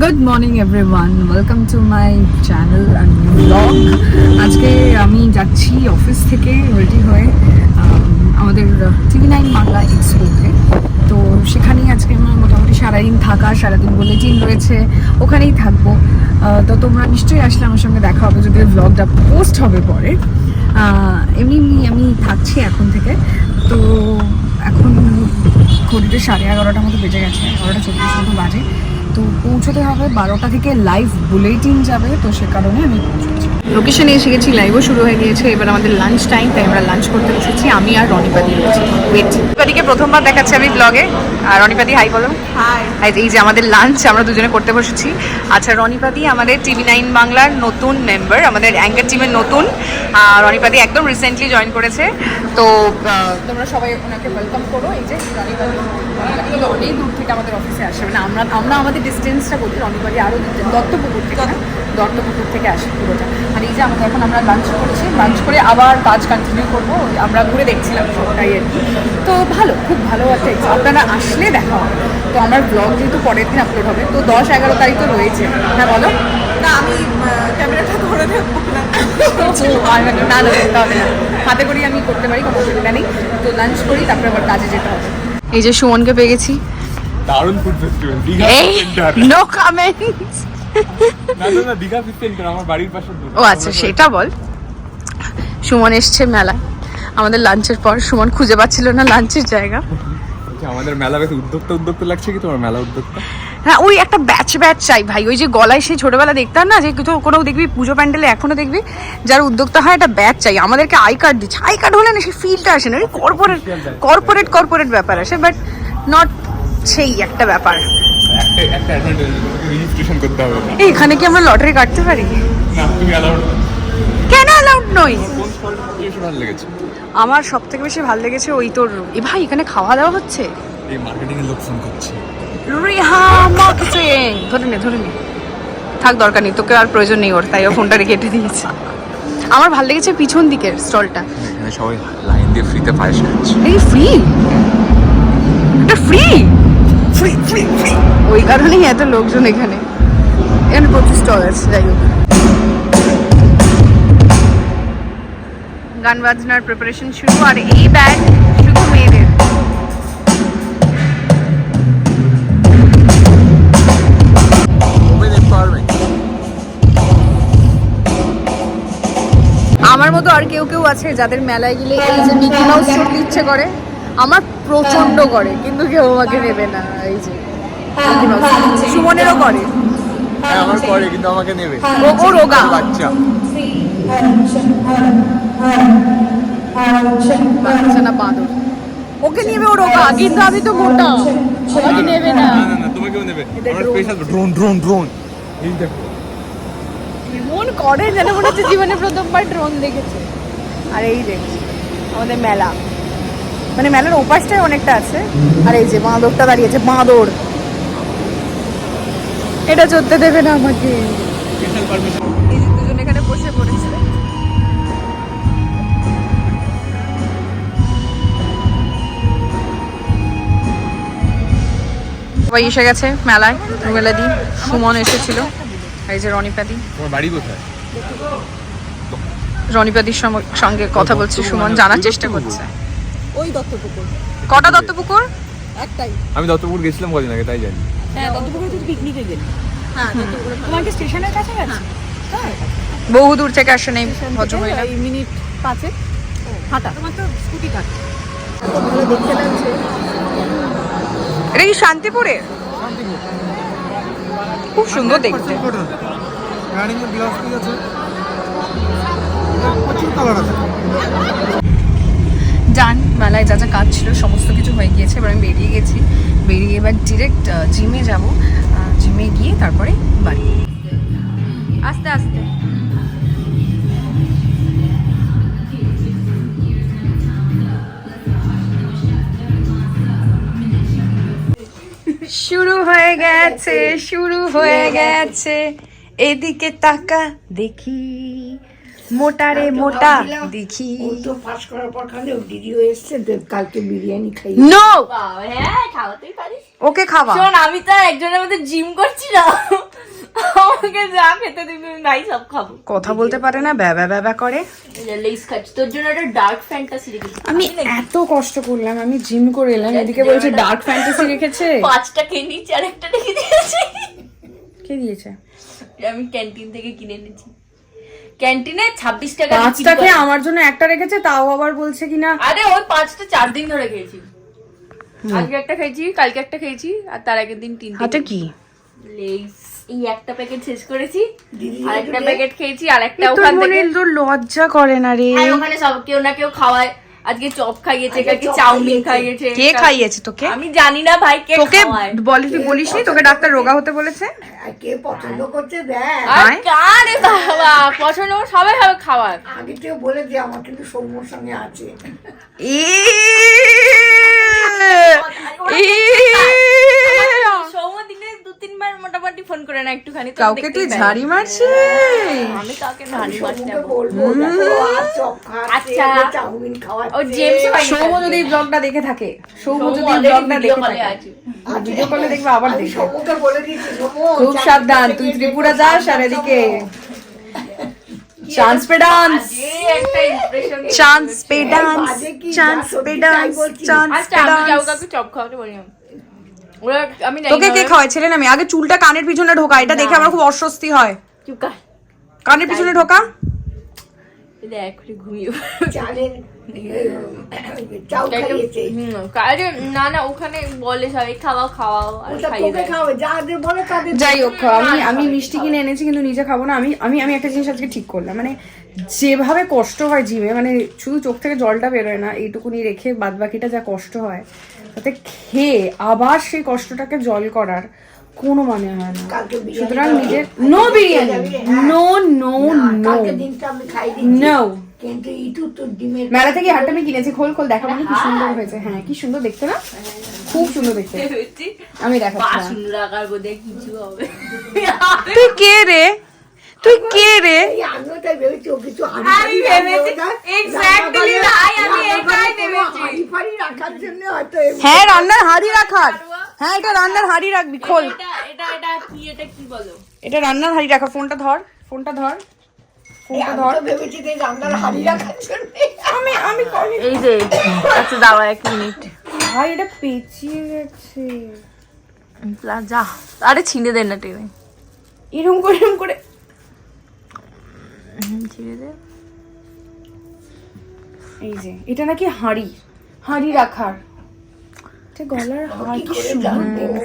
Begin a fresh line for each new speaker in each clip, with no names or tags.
Good morning everyone welcome to my channel and blog আজকে আমি যাচ্ছি অফিস থেকে রেডি হয়ে আম, আমাদের টিভি নাইন বাংলা এক্সপোতে তো সেখানেই আজকে আমার মোটামুটি সারাদিন থাকা সারাদিন বুলেটিন রয়েছে ওখানেই থাকব। তো তোমরা নিশ্চয়ই আসলে আমার সঙ্গে দেখা হবে যদি ব্লগটা পোস্ট হবে পরে। এমনি আমি থাকছি এখন থেকে। তো এখন ঘড়িতে সাড়ে এগারোটার মতো বেজে গেছে এগারোটা চল্লিশ মতো বাজে। তো পৌঁছতে হবে বারোটা থেকে লাইভ বুলেটিন যাবে তো সে কারণে আমি পৌঁছচ্ছি। লোকেশনে এসে গেছি লাইভও শুরু হয়ে গিয়েছে। এবার আমাদের লাঞ্চ টাইম তাই আমরা লাঞ্চ করতে বসেছি। আমি আর রনিপাদি রয়েছি। ওয়েট রনিপাদিকে প্রথমবার দেখাচ্ছি আমি ব্লগে আর রনিপাদি হাই বলো। হাই এই যে আমাদের লাঞ্চ আমরা দুজনে করতে বসেছি। আচ্ছা রনিপাদি আমাদের টিভি নাইন বাংলার নতুন মেম্বার আমাদের অ্যাঙ্কার টিমের নতুন। আর রনিপাদি একদম রিসেন্টলি জয়েন করেছে। তো তোমরা সবাই ওনাকে ওয়েলকাম করো। এই যে রনিপাদি অনেক দূর থেকে আমাদের অফিসে আসে। মানে আমরা আমরা আমাদের ডিস্টেন্সটা বলি রনিপাদি আরও দত্তপুকুর থেকে দত্তপুকুর থেকে আসে পুরোটা। আর এই যে আমাকে এখন আমরা লাঞ্চ করছি লাঞ্চ করে আবার কাজ কন্টিনিউ করব আমরা ঘুরে দেখছিলাম সবটাই আর কি। তো ভালো খুব ভালো একটা আপনারা আসলে দেখা হবে। তো আমার ব্লগ যেহেতু পরের দিন আপলোড হবে তো দশ এগারো তারিখ তো রয়েছে। হ্যাঁ বলো।
না আমি ক্যামেরাটা ধরে না।
আর না করতে হবে না। হাতে করেই আমি করতে পারি কোনো অসুবিধা নেই। তো লাঞ্চ করি তারপরে আবার কাজে যেতে হবে। এই যে সুমনকে পেয়ে গেছি।
দারুণ food festival Digha
no comment ও আচ্ছা সেটা বল। সুমন এসছে মেলায়। আমাদের লাঞ্চের পর সুমন খুঁজে পাচ্ছিল না লাঞ্চের জায়গা।
আমাদের মেলা বেশ উদ্যোক্তা উদ্যোক্তা লাগছে কি তোমার মেলা উদ্যোক্তা?
হ্যাঁ ওই একটা ব্যাচ ব্যাচ চাই ভাই। ওই যে গলায় সেই ছোটবেলা দেখতাম না যে কিছু কোনো দেখবি পুজো প্যান্ডেলে এখনও দেখবি যার উদ্যোক্তা হয় একটা ব্যাচ চাই। আমাদেরকে আই কার্ড দিচ্ছে। আই কার্ড হলে না সেই ফিলটা আসে না। ওই কর্পোরেট কর্পোরেট কর্পোরেট ব্যাপার আসে বাট নট সেই একটা ব্যাপার।
একটা একটা অ্যাডভান্টেজ তোমাকে রেজিস্ট্রেশন করতে হবে। না
এই, এখানে কি আমরা লটারি কাটতে পারি?
না তুমি অ্যালাউড
কেন অ্যালাউড নই?
ভালো লেগেছে?
আমার সব থেকে বেশি ভালো লেগেছে ওই তোর এ ভাই এখানে খাওয়া দাওয়া হচ্ছে?
এই মার্কেটিং এর লোক ফোন করছে।
রিহা মার্কেটিং ধরে নে ধরে নে। থাক দরকার নেই তোকে আর প্রয়োজন নেই ওর তাই ও ফোনটা রেখে কেটে দিয়েছে। আমার ভালো লেগেছে পিছন দিকের স্টলটা
এখানে সবাই লাইন দিয়ে ফ্রিতে পায়েস খাচ্ছে।
এই ফ্রি এটা ফ্রি ফ্রি ফ্রি ফ্রি ওই কারণেই এত লোকজন এখানে। এখানে প্রচুর স্টল আছে যাই হোক। গান বাজনার প্রিপারেশন শুরু আর এই ব্যান্ড শুধু মেয়েদের। আমার মতো আর কেউ কেউ আছে যাদের মেলায় গেলে এই যে মিকি মাউস ইচ্ছে করে। আমার প্রচণ্ড করে কিন্তু কেউ আমাকে নেবে না এই যে। সুমনেরও করে।
হ্যাঁ আমার করে কিন্তু আমাকে নেবে।
ও- ও রোগা।
বাচ্চা
বাচ্চা। না বাঁদর। ওকে নেবে ও রোগা কিন্তু আমি তো মোটা। আমাকে নেবে না।
না না না তোমাকেও নেবে। আমরা স্পেশাল ড্রোন ড্রোন ড্রোন এই দেখো।
মন করে যেন মনে হচ্ছে জীবনে প্রথমবার ড্রোন দেখেছে। আর এই দেখছি আমাদের মেলা। মানে মেলার ওপাশটাই অনেকটা আছে। আর এই যে বাঁদরটা দাঁড়িয়েছে বাঁদর। এটা চড়তে দেবে না আমাকে। এই যে দুজন এখানে বসে পড়েছে। সবাই এসে গেছে মেলায়। মেলাদি সুমন এসেছিল। এই যে রনিপাদি।
বাড়ি কোথায়?
রনিপাদির সঙ্গে কথা বলছে সুমন জানার চেষ্টা করছে।
ওই দত্তপুকুর।
কটা দত্তপুকুর?
একটাই।
আমি দত্তপুর গেছিলাম কদিন আগে তাই জানি।
হ্যাঁ দত্তপুকুরে তুই পিকনিকে গেলি। হ্যাঁ দত্তপুকুরে তোমার কি স্টেশনের কাছে গেছে হ্যাঁ
বহু দূর থেকে আসেন এই ভদ্রমহিলা।
এই মিনিট পাঁচে হাঁটা। তোমার তো স্কুটি কাট ভালো দেখতে লাগছে।
এটা কি শান্তিপুরে? খুব সুন্দর দেখতে। ডান মেলায় যা যা কাজ ছিল, সমস্ত কিছু হয়ে গিয়েছে। এবার আমি বেরিয়ে গেছি। বেরিয়ে এবার ডিরেক্ট জিমে যাব। জিমে গিয়ে তারপরে বাড়ি। আস্তে আস্তে। শুরু হয়ে গেছে, শুরু হয়ে গেছে। এদিকে তাকা দেখি। মোটারে মোটা। দেখি।
ও তো পাস করার পর খালি ভিডিও এসছে কালকে বিরিয়ানি খাই।
নো
হ্যাঁ খাওয়াতেই পারিস।
ওকে খাওয়া।
শোন আমি তো একজনের মধ্যে জিম করছি না আমাকে যা খেতে দিবি ভাই সব খাব।
কথা বলতে পারে না ব্যাবা ব্যাবা করে।
লেস খাচ্ছি তোর জন্য একটা ডার্ক ফ্যান্টাসি রেখেছি।
আমি এত কষ্ট করলাম আমি জিম করে এলাম এদিকে বলছে ডার্ক ফ্যান্টাসি রেখেছে।
পাঁচটা খেয়ে নিচ্ছি আর একটা রেখে দিয়েছি।
কে দিয়েছে?
আমি ক্যান্টিন থেকে কিনে এনেছি। ক্যান্টিনে ছাব্বিশ টাকা
পাঁচটা খেয়ে আমার জন্য একটা রেখেছে তাও আবার বলছে কিনা।
আরে ওই পাঁচটা চার দিন ধরে খেয়েছি। আজকে একটা খেয়েছি কালকে একটা খেয়েছি আর তার আগের দিন তিন
হাতে কি?
লেস এই একটা প্যাকেট শেষ করেছি আর একটা প্যাকেট খেয়েছি আর একটা ওখান থেকে
লজ্জা করে না রে।
ওখানে সব কেউ না কেউ খাওয়ায়। আজকে চপ খাইয়েছে কালকে চাউমিন
খাইয়েছে।
কে খাইয়েছে? তোকে?
আমি জানি না ভাই কে
তোকে বলি তুই বলিসনি তোকে ডাক্তার রোগা হতে বলেছে?
কে পছন্দ করছে দেখ।
আর কারে বাবা? পছন্দ সবাই হবে খাওয়ার।
আগে থেকে বলে যে আমার কিন্তু সৌম্যর সঙ্গে আছে।
ই
দু তিনবার মোটামুটি ফোন করে না একটুখানি
কাউকে তুই ঝাড়ি মারছিস
আমি কাউকে ঝাড়ি মারতে
সৌম্যকে
যাব।
বলব
আচ্ছা। ও জেমস
সৌম যদি ব্লগটা দেখে থাকে সৌম যদি ব্লগটা দেখে থাকে। ভিডিও কলে দেখবে আবার দেখবে।
সৌম্যকে বলে দিয়েছি
খুব সাবধান তুই ত্রিপুরা যাস আর এদিকে। চান্স পে ডান্স চান্স পে ডান্স চান্স পে ডান্স। চান্স
আচ্ছা
পে ডান্স
চপ খাওয়াতে বলি না।
তোকে কে খাওয়ায় ছেলে না আমি আগে চুলটা কানের পিছনে ঢোকা এটা দেখে আমার খুব অস্বস্তি হয়। কানের পিছনে ঢোকা?
না না ওখানে বলে সবাই খাওয়াও খাওয়াও
যাই হোক আমি আমি মিষ্টি কিনে এনেছি কিন্তু নিজে খাব না। আমি আমি আমি একটা জিনিস আজকে ঠিক করলাম। মানে যেভাবে কষ্ট হয় জিমে মানে শুধু চোখ থেকে জলটা বেরোয় না এইটুকুনি রেখে বাদ বাকিটা যা কষ্ট হয় তাতে খেয়ে আবার সেই কষ্টটাকে জল করার কোনো মানে হয় না। সুতরাং নিজের নো বিরিয়ানি
হ্যাঁ।
নো নো
নো
নো মেলা থেকে হাটটা আমি কিনেছি। খোল খোল দেখা মানে কি সুন্দর হয়েছে। হ্যাঁ কি সুন্দর দেখতে না? খুব সুন্দর দেখতে। আমি দেখাচ্ছি হ্যাঁ। তুই কে রে? তুই কে রে?
আমিও তাই ভেবেছি ও কিছু হাঁড়ি
আমি
ফাড়ি রাখবে
ভেবেছি,
ওটা।
exactly আমি এটাই ভেবেছি।
হাঁড়ি ফাড়ি রাখার জন্য হয়তো
হ্যাঁ রান্নার হাঁড়ি রাখার। হ্যাঁ এটা রান্নার হাঁড়ি রাখবি খোল।
এটা এটা এটা কি এটা কি বলো?
এটা রান্নার হাঁড়ি রাখা ফোনটা ধর ফোনটা ধর ফোনটা ধর।
ভেবেছি যে রান্নার হাঁড়ি রাখার জন্য।
আমি আমি
এই যে আচ্ছা এক মিনিট।
ভাই এটা পেঁচিয়ে গেছে।
যা আরে ছিঁড়ে দেন না টেনে।
এরম করে এরম করে
ছিঁড়ে দে।
এই যে এটা নাকি হাঁড়ি। হাঁড়ি রাখার। গলার হাঁড়ি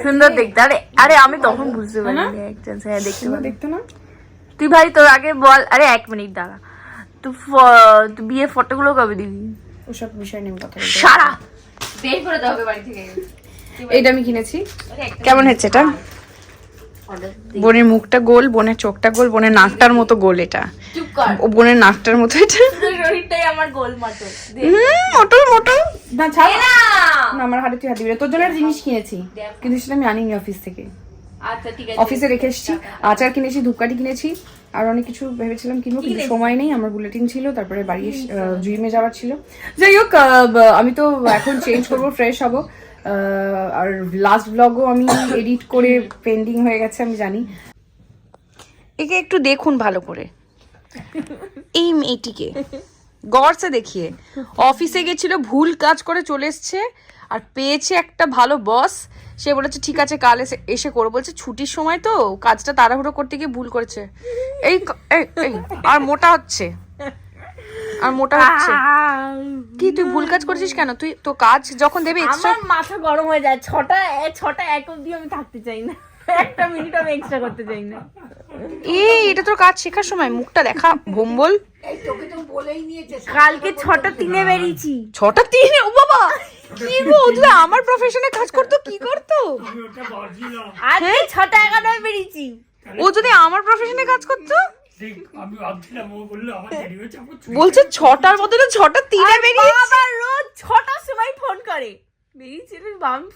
সুন্দর
দেখতে। আরে আরে আমি তখন বুঝতে পারিনি একটা হ্যাঁ দেখতে
দেখতে না?
তুই ভাই তোর আগে বল। আরে এক মিনিট দাঁড়া। তুই ফ- তুই বিয়ে ফটোগুলো কবে দিবি?
ওসব বিষয় নিয়ে কথা
সারা! বের করে দেওয়া হবে বাড়ি থেকে।
এইটা আমি কিনেছি। কেমন হচ্ছে এটা? বোনের মুখটা গোল বোনের চোখটা গোল বোনের নাকটার মতো গোল এটা। ও বোনের নাকটার মতো এটা।
শরীরটাই আমার গোল মাটো দে।
হুম মোটল মোটল না ছাড়।
না।
আমার হাতে তুই হাতে দিবি তোর জন্য একটা জিনিস কিনেছি। কিন্তু সেটা আমি আনিনি অফিস থেকে।
আচ্ছা ঠিক আছে।
অফিসে রেখে এসেছি। আচার কিনেছি ধূপকাঠি কিনেছি। আর অনেক কিছু ভেবেছিলাম কিনবো কিন্তু সময় নেই। আমার বুলেটিন ছিল তারপরে বাড়ি জিমে যাওয়ার ছিল। যাই হোক আমি তো এখন চেঞ্জ করব ফ্রেশ হব। আর লাস্ট ব্লগও আমি এডিট করে পেন্ডিং হয়ে গেছে, আমি জানি। একে একটু দেখুন ভালো করে। এই মেয়েটিকে। গড়সে দেখিয়ে। অফিসে গেছিল, ভুল কাজ করে চলে এসছে, আর পেয়েছে একটা ভালো বস সে বলেছে, ঠিক আছে, কাল এসে এসে করো। বলছে, ছুটির সময় তো, কাজটা তাড়াহুড়ো করতে গিয়ে ভুল করেছে। এই, আর মোটা হচ্ছে। আর মোটা হচ্ছে। কি তুই ভুল কাজ করছিস কেন? তুই তো কাজ যখন দেবে এক্সট্রা
আমার মাথা গরম হয়ে যায়। ছটা ছটা এক অব্দি আমি থাকতে চাই না। একটা মিনিট আমি এক্সট্রা করতে চাই না।
এই এটা তোর কাজ শেখার সময়। মুখটা দেখা ভোম্বল
কালকে ছটা তিনে বেরিয়েছি।
ছটা তিনে? ও বাবা! কি গো ও যদি আমার প্রফেশনে কাজ করতো কি করতো?
আজকে ছটা এগারোটায় বেরিয়েছি।
ও যদি আমার প্রফেশনে কাজ করতো?
ছুটি
বলছে ছটার বদলে ছটা তিনে বেরিয়েছে।
বাবা রোজ ছটার সময় ফোন করে।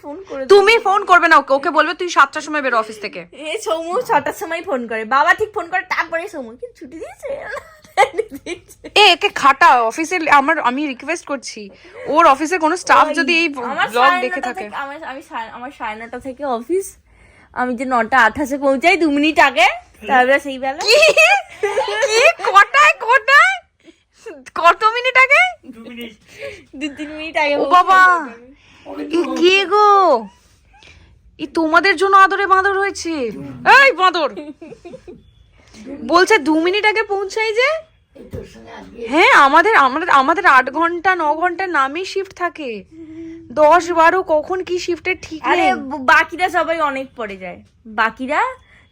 ফোন করে
তুমি ফোন করবে না ওকে ওকে বলবে তুই সাতটার সময় বেরো অফিস থেকে।
এ সৌমু ছটার সময় ফোন করে। বাবা ঠিক ফোন করে তারপরে সৌমু কি ছুটি দিয়েছে?
এ একে খাটা অফিসে আমার আমি রিকোয়েস্ট করছি। ওর অফিসে কোনো স্টাফ যদি এই
আমার
ব্লগ দেখে থাকে।
আমার আমি আমার সাড়ে নটা থেকে অফিস আমি যে নটা আঠাশে পৌঁছাই দু মিনিট আগে। তারপরে সেই বেলা।
কটায় কটায়? কত মিনিট আগে?
দু
তিন মিনিট আগে
ও বাবা! কে গো? এই তোমাদের জন্য আদরে বাঁদর হয়েছে। এই বাঁদর! বলছে দু মিনিট আগে পৌঁছাই যে। হ্যাঁ আমাদের আমাদের আমাদের আট ঘণ্টা ন ঘণ্টা নামে শিফট থাকে। দশ বারো কখন কি শিফটের ঠিক
আরে বাকিরা সবাই অনেক পরে যায়। বাকিরা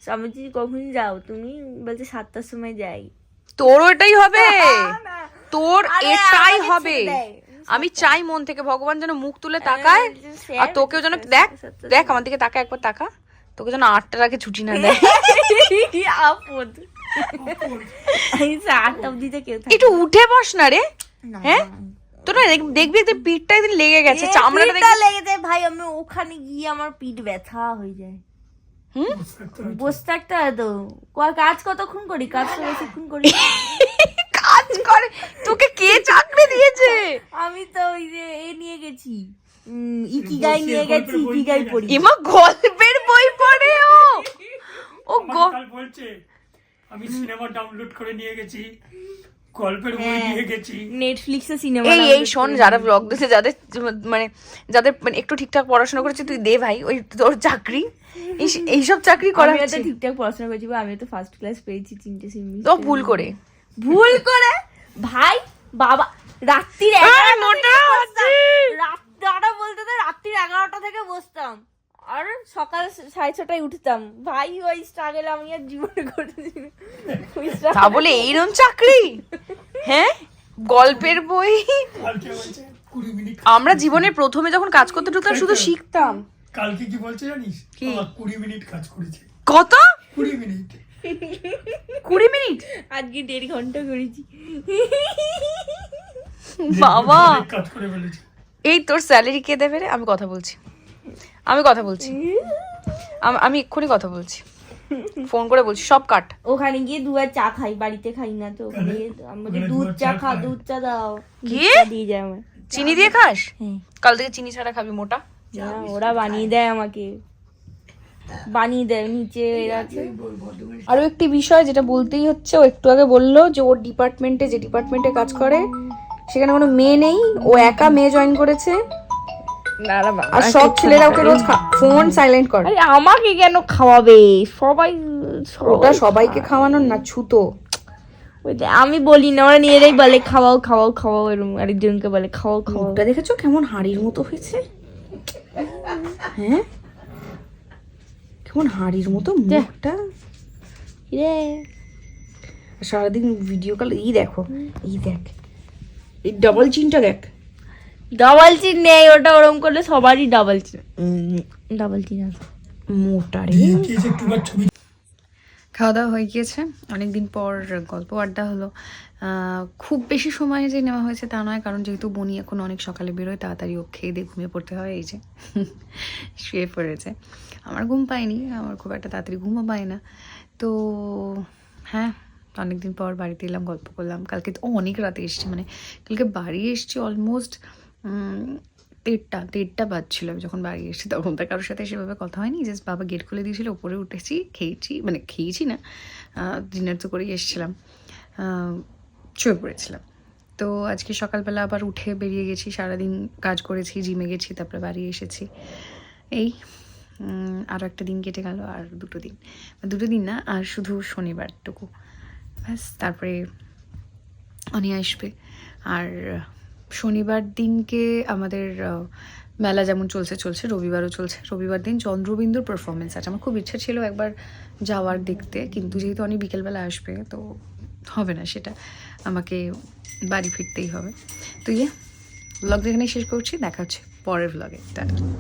সবাই যদি কখন যাও তুমি বলছে সাতটার সময় যাই।
তোর ওটাই হবে? তোর এটাই হবে। আমি চাই মন থেকে ভগবান যেন মুখ তুলে তাকায়। আর তোকেও যেন দেখ দেখ আমার দিকে তাকা একবার তাকা। তোকে যেন আটটার আগে ছুটি না দেয়।
আপদ। আটটা অবধি কেউ
একটু উঠে বস না রে। হ্যাঁ? তোর না দেখবি যে পিঠটা একদিন লেগে গেছে চামড়াটা
পিঠটা লেগে যায় ভাই আমি ওখানে গিয়ে আমার পিঠ ব্যথা হয়ে যায়।
হুম?
বসে থাকতে হয় তো কাজ কতক্ষণ করি? কাজ তো বেশিক্ষণ করি।
কাজ করে? তোকে কে চাকরি দিয়েছে?
আমি তো ওই যে এ নিয়ে গেছি। ইকিগাই নিয়ে গেছি ইকিগাই পড়ি
এমা গল্পের বই পড়ে ও! ও গ
কাল বলছে আমি সিনেমা ডাউনলোড করে নিয়ে গেছি। গল্পের বই
হ্যাঁ।
নিয়ে গেছি।
নেটফ্লিক্সে সিনেমা
এই এই শোন যারা ব্লগ দিতে যাদের মানে যাদের মানে একটু ঠিকঠাক পড়াশোনা করেছে তুই দে ভাই ওই তোর চাকরি। এই- এইসব চাকরি করা
আমি তো ঠিকঠাক পড়াশোনা করেছি আমি তো ফার্স্ট ক্লাস পেয়েছি তিনটে সেমিস্টার
তো ভুল করে।
ভুল করে? ভাই বাবা রাত্রির এগারোটা
মোটা
থেকে বসতাম।
আছিস।
রাত বলতে তো রাত্রির এগারোটা থেকে বসতাম। আর সকাল সাড়ে ছটায় উঠতাম। ভাই ওই স্ট্রাগল আমি আর জীবনে। ওই
তা বলে এইরকম চাকরি? হ্যাঁ? গল্পের বই? আমরা জীবনের প্রথমে যখন কাজ করতে ঢুকতাম শুধু শিখতাম।
কালকে কি বলছে জানিস?
কি?
কুড়ি মিনিট কাজ করেছে।
কত?
কুড়ি মিনিট।
কুড়ি মিনিট?
আজকে দেড় ঘণ্টা করেছি।
বাবা! এই তোর স্যালারি কে দেবে রে? আমি কথা বলছি। আমি কথা বলছি। আমি এক্ষুনি কথা বলছি। ফোন করে বলছি সব কাট।
ওখানে গিয়ে দুবার চা খাই বাড়িতে খাই না তো। ওখানে আমাকে দুধ চা খা দুধ চা দাও।
কি?
দিয়ে যায় আমার
চিনি দিয়ে খাস?
হ্যাঁ।
কাল থেকে চিনি ছাড়া খাবি মোটা।
ওরা বানিয়ে দেয় আমাকে। বানিয়ে দেয় নিচে আছে।
আরও একটি বিষয় যেটা বলতেই হচ্ছে ও একটু আগে বলল যে ওর ডিপার্টমেন্টে যে ডিপার্টমেন্টে কাজ করে সেখানে কোনো মেয়ে নেই ও একা মেয়ে জয়েন করেছে। আর সব ছেলেরা ওকে রোজ ফোন সাইলেন্ট করে।
আরে আমাকে কেন খাওয়াবে? সবাই
ওটা সবাইকে খাওয়ানোর না ছুতো।
ওই আমি বলি না ওরা নিজেরাই বলে খাওয়াও খাওয়াও খাওয়াও এরকম আরেকজনকে বলে খাওয়াও খাওয়াও।
মুখটা দেখেছ কেমন হাড়ির মতো হয়েছে? হ্যাঁ? কেমন হাড়ির মতো মুখটা?
রে।
আর সারাদিন ভিডিও কল এই দেখো এই দেখ। এই ডবল চিনটা দেখ।
ডাবল চিন নেই ওটা ওরম করলে সবারই ডাবল চিন ডাবল চিন আছে।
মোটা রে। খাওয়া দাওয়া হয়ে গিয়েছে। অনেকদিন পর গল্প আড্ডা হলো। খুব বেশি সময় যে নেওয়া হয়েছে তা নয় কারণ যেহেতু বনি এখন অনেক সকালে বেরোয় তাড়াতাড়ি ও খেয়ে দিয়ে ঘুমিয়ে পড়তে হয় এই যে শুয়ে পড়েছে। আমার ঘুম পায়নি আমার খুব একটা তাড়াতাড়ি ঘুমও পায় না। তো হ্যাঁ অনেকদিন পর বাড়িতে এলাম গল্প করলাম। কালকে তো অনেক রাতে এসছি মানে কালকে বাড়ি এসছি অলমোস্ট দেড়টা দেড়টা বাজছিল। আমি যখন বাড়ি এসেছি, তখন তো কারোর সাথে সেভাবে কথা হয়নি। জাস্ট বাবা গেট খুলে দিয়েছিল, উপরে উঠেছি, খেয়েছি মানে খেয়েছি না ডিনার তো করেই এসেছিলাম। শুয়ে পড়েছিলাম। তো আজকে সকালবেলা আবার উঠে বেরিয়ে গেছি, সারাদিন কাজ করেছি জিমে গেছি, তারপরে বাড়ি এসেছি। এই আরও একটা দিন কেটে গেল, আর দুটো দিন। দুটো দিন না, আর শুধু শনিবারটুকু। ব্যাস, তারপরে অনি আসবে। আর শনিবার দিনকে আমাদের মেলা যেমন চলছে চলছে, রবিবারও চলছে। রবিবার দিন চন্দ্রবিন্দুর পারফরমেন্স আছে। আমার খুব ইচ্ছা ছিল একবার যাওয়ার দেখতে, কিন্তু যেহেতু অনেক বিকেলবেলা আসবে, তো হবে না সেটা। আমাকে বাড়ি ফিরতেই হবে। তো ইয়ে ব্লগ এখানে শেষ করছি। দেখা হচ্ছে পরের ব্লগে টাটা।